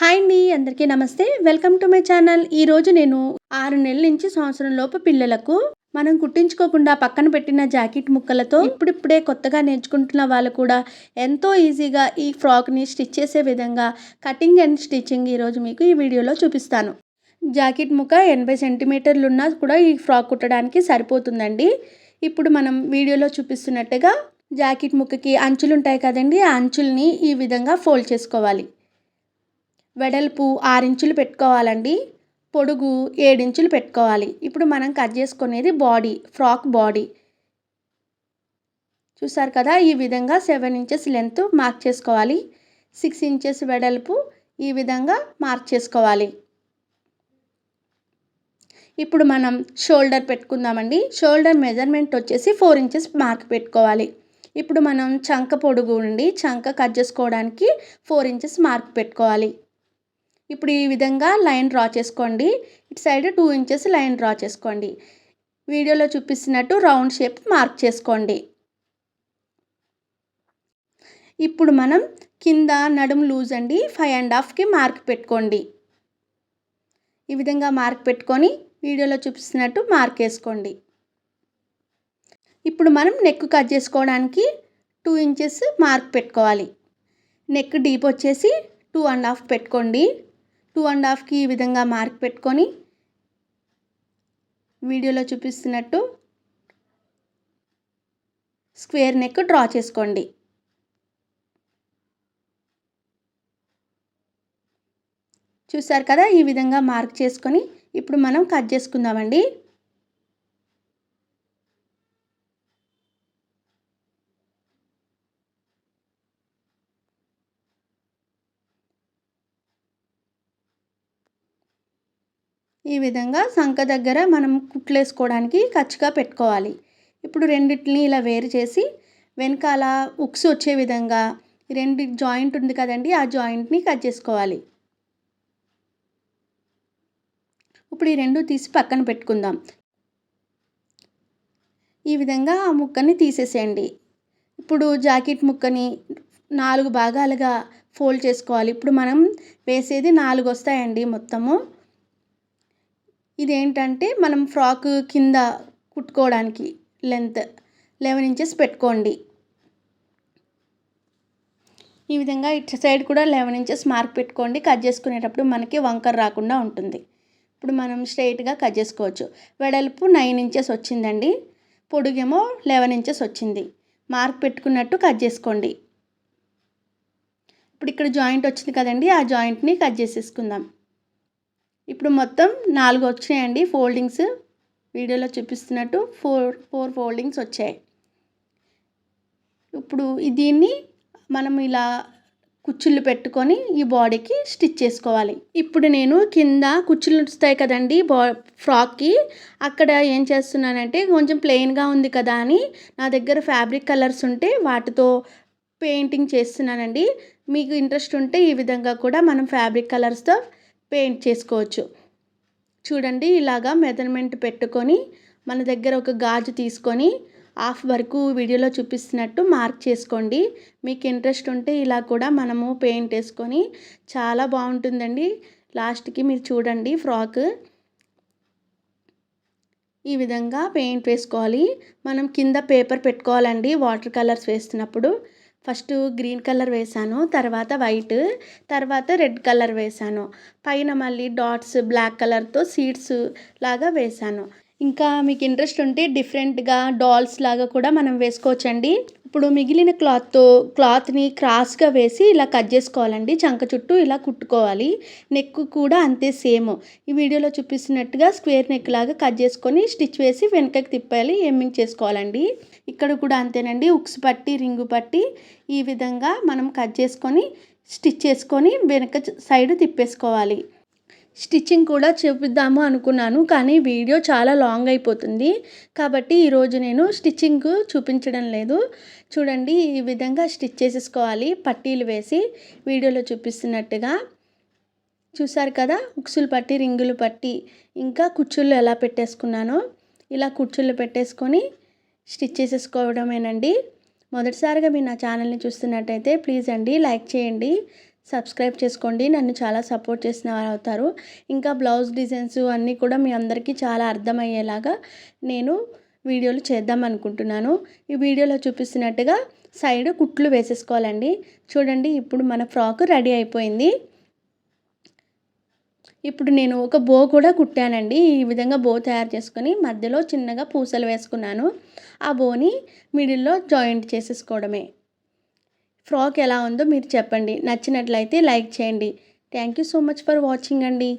Hi అండి అందరికీ నమస్తే. Welcome to my channel. ఈరోజు నేను ఆరు నెలల నుంచి సంవత్సరం లోపు పిల్లలకు మనం కుట్టించుకోకుండా పక్కన పెట్టిన జాకెట్ ముక్కలతో ఇప్పుడిప్పుడే కొత్తగా నేర్చుకుంటున్న వాళ్ళు కూడా ఎంతో ఈజీగా ఈ ఫ్రాక్ని స్టిచ్ చేసే విధంగా కటింగ్ అండ్ స్టిచ్చింగ్ ఈరోజు మీకు ఈ వీడియోలో చూపిస్తాను. జాకెట్ ముక్క ఎనభై సెంటీమీటర్లు ఉన్నా కూడా ఈ ఫ్రాక్ కుట్టడానికి సరిపోతుందండి. ఇప్పుడు మనం వీడియోలో చూపిస్తున్నట్టుగా జాకెట్ ముక్కకి అంచులు ఉంటాయి కదండి ఆ అంచుల్ని ఈ విధంగా ఫోల్డ్ చేసుకోవాలి. వెడల్పు ఆరించులు పెట్టుకోవాలండి. పొడుగు ఏడించులు పెట్టుకోవాలి. ఇప్పుడు మనం కట్ చేసుకునేది బాడీ ఫ్రాక్ బాడీ. చూసారు కదా ఈ విధంగా సెవెన్ ఇంచెస్ లెంత్ మార్క్ చేసుకోవాలి. సిక్స్ ఇంచెస్ వెడల్పు ఈ విధంగా మార్క్ చేసుకోవాలి. ఇప్పుడు మనం షోల్డర్ పెట్టుకుందామండి. షోల్డర్ మెజర్మెంట్ వచ్చేసి ఫోర్ ఇంచెస్ మార్క్ పెట్టుకోవాలి. ఇప్పుడు మనం చంక పొడుగు ఉండి చంక కట్ చేసుకోవడానికి ఫోర్ ఇంచెస్ మార్క్ పెట్టుకోవాలి. ఇప్పుడు ఈ విధంగా లైన్ డ్రా చేసుకోండి. ఇటు side two inches line draw చేసుకోండి. వీడియోలో చూపిస్తున్నట్టు రౌండ్ షేప్ మార్క్ చేసుకోండి. ఇప్పుడు మనం కింద నడుము లూజ్ అండి ఫైవ్ అండ్ హాఫ్కి మార్క్ పెట్టుకోండి. ఈ విధంగా మార్క్ పెట్టుకొని వీడియోలో చూపిస్తున్నట్టు మార్క్ వేసుకోండి ఇప్పుడు మనం నెక్ కట్ చేసుకోవడానికి టూ ఇంచెస్ మార్క్ పెట్టుకోవాలి. నెక్ డీప్ వచ్చేసి టూ అండ్ హాఫ్ పెట్టుకోండి. టూ అండ్ హాఫ్కి ఈ విధంగా మార్క్ పెట్టుకొని వీడియోలో చూపిస్తున్నట్టు స్క్వేర్ నెక్ డ్రా చేసుకోండి. చూసారు కదా? ఈ విధంగా మార్క్ చేసుకొని ఇప్పుడు మనం కట్ చేసుకుందామండి. ఈ విధంగా సంఖ దగ్గర మనం కుట్లేసుకోవడానికి ఖర్చుగా పెట్టుకోవాలి. ఇప్పుడు రెండింటిని ఇలా వేరు చేసి వెనకాల ఉక్స్ వచ్చే విధంగా రెండు జాయింట్ ఉంది కదండి ఆ జాయింట్ని కట్ చేసుకోవాలి. ఇప్పుడు ఈ రెండు తీసి పక్కన పెట్టుకుందాం. ఈ విధంగా ఆ ముక్కని తీసేసేయండి. ఇప్పుడు జాకెట్ ముక్కని నాలుగు భాగాలుగా ఫోల్డ్ చేసుకోవాలి. ఇప్పుడు మనం వేసేది నాలుగు వస్తాయండి మొత్తము. ఇదేంటంటే మనం ఫ్రాక్ కింద కుట్టుకోవడానికి లెంత్ లెవెన్ ఇంచెస్ పెట్టుకోండి. ఈ విధంగా ఇటు సైడ్ కూడా లెవెన్ ఇంచెస్ మార్క్ పెట్టుకోండి. కట్ చేసుకునేటప్పుడు మనకి వంకర రాకుండా ఉంటుంది. ఇప్పుడు మనం స్ట్రైట్గా కట్ చేసుకోవచ్చు. వెడల్పు నైన్ ఇంచెస్ వచ్చిందండి. పొడుగేమో లెవెన్ ఇంచెస్ వచ్చింది. మార్క్ పెట్టుకున్నట్టు కట్ చేసుకోండి. ఇప్పుడు ఇక్కడ జాయింట్ వచ్చింది కదండి. ఆ జాయింట్ని కట్ చేసేసుకుందాం. ఇప్పుడు మొత్తం నాలుగు వచ్చాయండి ఫోల్డింగ్స్. వీడియోలో చూపిస్తున్నట్టు ఫోర్ ఫోర్ ఫోల్డింగ్స్ వచ్చాయి. ఇప్పుడు దీన్ని మనం ఇలా కుచ్చుళ్ళు పెట్టుకొని ఈ బాడీకి స్టిచ్ చేసుకోవాలి. ఇప్పుడు నేను కింద కుచ్చులు వస్తాయి కదండి బా ఫ్రాక్కి. అక్కడ ఏం చేస్తున్నానంటే కొంచెం ప్లెయిన్గా ఉంది కదా అని నా దగ్గర ఫ్యాబ్రిక్ కలర్స్ ఉంటే వాటితో పెయింటింగ్ చేస్తున్నానండి. మీకు ఇంట్రెస్ట్ ఉంటే ఈ విధంగా కూడా మనం ఫ్యాబ్రిక్ కలర్స్తో పెయింట్ చేసుకోవచ్చు. చూడండి ఇలాగా మెజర్మెంట్ పెట్టుకొని మన దగ్గర ఒక గాజు తీసుకొని హాఫ్ వరకు వీడియోలో చూపిస్తున్నట్టు మార్క్ చేసుకోండి. మీకు ఇంట్రెస్ట్ ఉంటే ఇలా కూడా మనము పెయింట్ వేసుకొని చాలా బాగుంటుందండి. లాస్ట్కి మీరు చూడండి ఫ్రాక్. ఈ విధంగా పెయింట్ వేసుకోవాలి. మనం కింద పేపర్ పెట్టుకోవాలండి వాటర్ కలర్స్ వేస్తున్నప్పుడు. ఫస్ట్ గ్రీన్ కలర్ వేసాను తర్వాత వైట్ తర్వాత రెడ్ కలర్ వేసాను పైన మళ్ళీ డాట్స్ బ్లాక్ కలర్తో సీడ్స్ లాగా వేసాను ఇంకా మీకు ఇంట్రెస్ట్ ఉంటే డిఫరెంట్గా డాల్స్ లాగా కూడా మనం వేసుకోవచ్చండి. ఇప్పుడు మిగిలిన క్లాత్తో క్లాత్ని క్రాస్గా వేసి ఇలా కట్ చేసుకోవాలండి. చంక చుట్టూ ఇలా కుట్టుకోవాలి. నెక్ కూడా అంతే సేమ్ ఈ వీడియోలో చూపిస్తున్నట్టుగా స్క్వేర్ నెక్ లాగా కట్ చేసుకొని స్టిచ్ వేసి వెనకకి తిప్పాలి ఎమ్మింగ్ చేసుకోవాలండి. ఇక్కడ కూడా అంతేనండి. ఉక్స్ పట్టి రింగు పట్టి ఈ విధంగా మనం కట్ చేసుకొని స్టిచ్ చేసుకొని వెనక సైడ్ తిప్పేసుకోవాలి. స్టిచ్చింగ్ కూడా చూపిద్దాము అనుకున్నాను కానీ వీడియో చాలా లాంగ్ అయిపోతుంది. కాబట్టి ఈరోజు నేను స్టిచ్చింగ్ చూపించడం లేదు. చూడండి ఈ విధంగా స్టిచ్ చేసేసుకోవాలి. పట్టీలు వేసి వీడియోలో చూపిస్తున్నట్టుగా. చూసారు కదా ఉక్సులు పట్టి రింగులు పట్టి ఇంకా కుచ్చుళ్ళు ఎలా పెట్టేసుకున్నానో. ఇలా కుచ్చుళ్ళు పెట్టేసుకొని స్టిచ్ చేసేసుకోవడమేనండి. మొదటిసారిగా మీరు నా ఛానల్ని చూస్తున్నట్టయితే ప్లీజ్ అండి లైక్ చేయండి. సబ్స్క్రైబ్ చేసుకోండి. నన్ను చాలా సపోర్ట్ చేసిన వారు అవుతారు. ఇంకా బ్లౌజ్ డిజైన్స్ అన్నీ కూడా మీ అందరికీ చాలా అర్థమయ్యేలాగా నేను వీడియోలు చేద్దాం అనుకుంటున్నాను. ఈ వీడియోలో చూపిస్తున్నట్టుగా సైడ్ కుట్లు వేసేసుకోవాలండి. చూడండి ఇప్పుడు మన ఫ్రాక్ రెడీ అయిపోయింది. ఇప్పుడు నేను ఒక బో కూడా కుట్టానండి. ఈ విధంగా బో తయారు చేసుకొని మధ్యలో చిన్నగా పూసలు వేసుకున్నాను. ఆ బోని మిడిల్లో జాయింట్ చేసేసుకోవడమే. ఫ్రాక్ ఎలా ఉందో మీరు చెప్పండి. నచ్చినట్లయితే లైక్ చేయండి. Thank you so much for watching అండి.